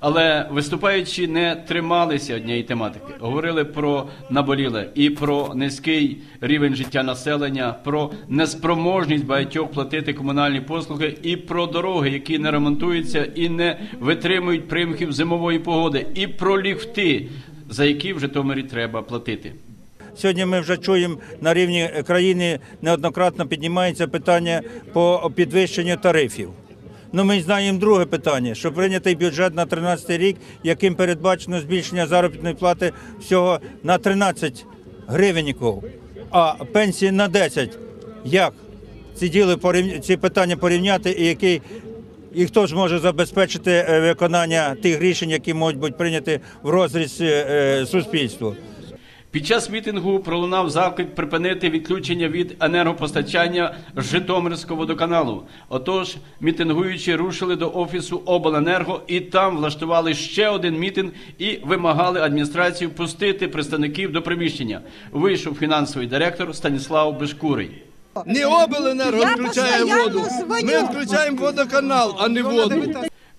Але виступаючи не трималися однієї тематики, говорили про наболіле і про низький рівень життя населення, про неспроможність багатьох платити комунальні послуги, і про дороги, які не ремонтуються і не витримують примхів зимової погоди, і про ліфти, за які в Житомирі треба платити. Сьогодні ми вже чуємо на рівні країни неоднократно піднімається питання по підвищенню тарифів. Ну, ми знаємо друге питання, що прийнятий бюджет на 13 рік, яким передбачено збільшення заробітної плати всього на 13 гривенників, а пенсії на 10. Як ці діли ці питання порівняти і який і хто ж може забезпечити е, виконання тих рішень, які можуть бути прийняті в розріз е, суспільству? Під час мітингу пролунав заклик припинити відключення від енергопостачання Житомирського водоканалу. Отож, мітингуючі рушили до офісу обленерго і там влаштували ще один мітинг і вимагали адміністрацію пустити представників до приміщення. Вийшов фінансовий директор Станіслав Бешкурий. Не обленерго Я відключає постоянно воду. дзвоню. Ми відключаємо водоканал, а не воду.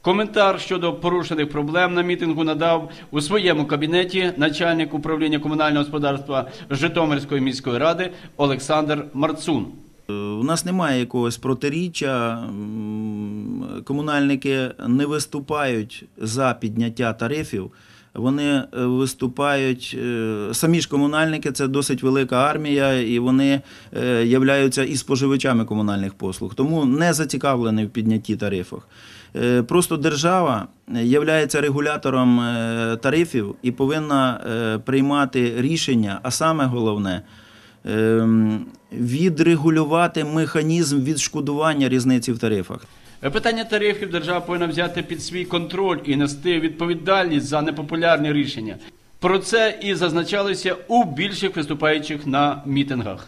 Коментар щодо порушених проблем на мітингу надав у своєму кабінеті начальник управління комунального господарства Житомирської міської ради Олександр Марцун. У нас немає якогось протиріччя. Комунальники не виступають за підняття тарифів. Вони е, виступають е, самі ж комунальники, це досить велика армія, і вони е, являються і споживачами комунальних послуг, тому не зацікавлені в піднятті тарифів. Е, Просто держава є регулятором тарифів і повинна приймати рішення, а саме головне відрегулювати механізм відшкодування різниці в тарифах. Питання тарифів держава повинна взяти під свій контроль і нести відповідальність за непопулярні рішення. Про це і зазначалося у більших виступаючих на мітингах.